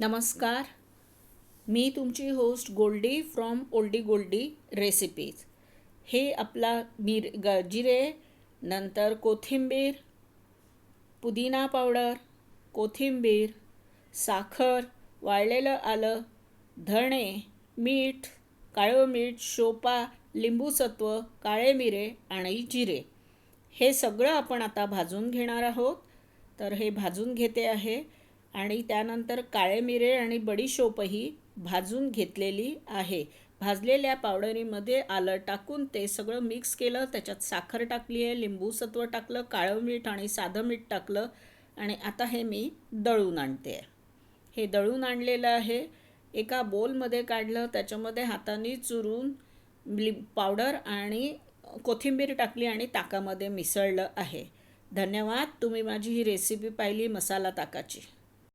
नमस्कार. मी तुमची host Goldie from Oldie Goldie recipes हे आपला मिर ग जिरे नंतर कोथिंबीर पुदिना पावडर कोथिंबीर साखर वाळलेलं आलं धणे मीठ काळं मीठ शोपा लिंबूसत्व काळे मिरे आणि जिरे. हे सगळं आपण आता भाजून घेणार आहोत. तर हे भाजून घेते आहे. आणि त्यानंतर काळे मिरे आणि बडीशोपही भाजून घेतलेली आहे. भाजलेल्या पावडरीमध्ये आलं टाकून ते सगळं मिक्स केलं त्याच्यात साखर टाकली आहे लिंबूसत्व टाकलं काळं मीठ आणि साधं मीठ टाकलं आणि आता हे मी दळून आणते. आहे हे दळून आणलेलं आहे. एका बोलमध्ये काढलं त्याच्यामध्ये हाताने चुरून लिं पावडर आणि कोथिंबीर टाकली आणि ताकामध्ये मिसळलं आहे. धन्यवाद तुम्ही माझी ही रेसिपी पाहिली मसाला ताकाची.